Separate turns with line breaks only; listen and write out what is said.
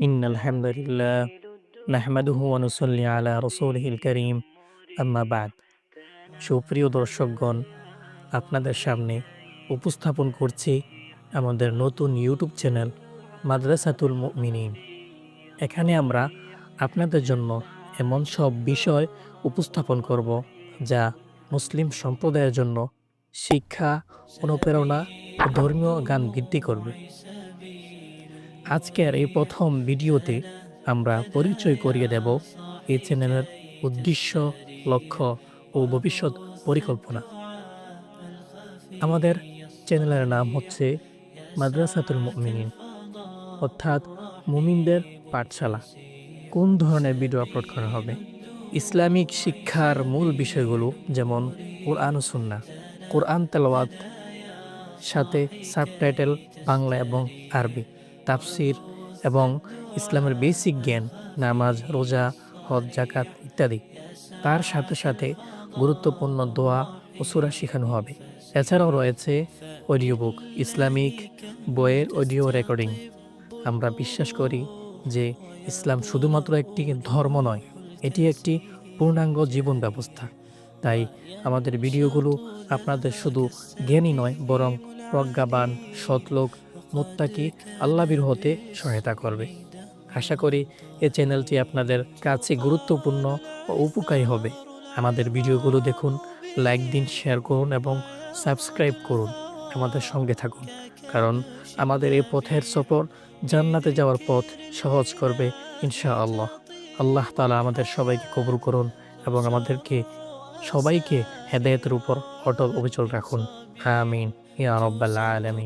إن الحمد لله نحمده ونصلي على رسوله الكريم আম্মা বাদ সুপ্রিয় দর্শকগণ আপনাদের সামনে উপস্থাপন করছি আমাদের নতুন ইউটিউব চ্যানেল মাদ্রাসাতুল মুমিনিন এখানে আমরা আপনাদের জন্য এমন সব বিষয় উপস্থাপন করব যা মুসলিম সম্প্রদায়ের জন্য শিক্ষা অনুপ্রেরণা ও ধর্মীয় গান বৃদ্ধি করবে আজকের এই প্রথম ভিডিওতে আমরা পরিচয় করিয়ে দেব এই চ্যানেলের উদ্দেশ্য, লক্ষ্য ও ভবিষ্যৎ পরিকল্পনা। আমাদের চ্যানেলের নাম হচ্ছে মাদ্রাসাতুল মুমিনিন, অর্থাৎ মুমিনদের পাঠশালা। কোন ধরনের ভিডিও আপলোড করা হবে? ইসলামিক শিক্ষার মূল বিষয়গুলো যেমন কোরআন সুন্না কোরআন তেলাওয়াত, সাথে সাবটাইটেল বাংলা এবং আরবি। তাফসির এবং ইসলামের বেসিক জ্ঞান, নামাজ, রোজা, হজ জাকাত ইত্যাদি। তার সাথে সাথে গুরুত্বপূর্ণ দোয়া ও সুরা শেখানো হবে। এছাড়াও রয়েছে অডিও বুক ইসলামিক বইয়ের অডিও রেকর্ডিং। আমরা বিশ্বাস করি যে ইসলাম শুধুমাত্র একটি ধর্ম নয়, এটি একটি পূর্ণাঙ্গ জীবন ব্যবস্থা। তাই আমাদের ভিডিওগুলো আপনাদের শুধু জ্ঞানী নয়, বরং প্রজ্ঞাবান, সৎলোক মুত্তাকি আল্লাবির হতে সহায়তা করবে। আশা করি এই চ্যানেলটি আপনাদের কাছে গুরুত্বপূর্ণ ও উপকারী হবে। আমাদের ভিডিওগুলো দেখুন, লাইক দিন, শেয়ার করুন এবং সাবস্ক্রাইব করুন আমাদের সঙ্গে থাকুন। কারণ আমাদের এই পথের সফর জান্নাতে যাওয়ার পথ সহজ করবে ইনশা আল্লাহ আল্লাহ তালা আমাদের সবাইকে কবুল করুন এবং আমাদেরকে সবাইকে হেদায়তের উপর অটল অবিচল রাখুন। আমিন। ইয়া রব্বাল আলামিন।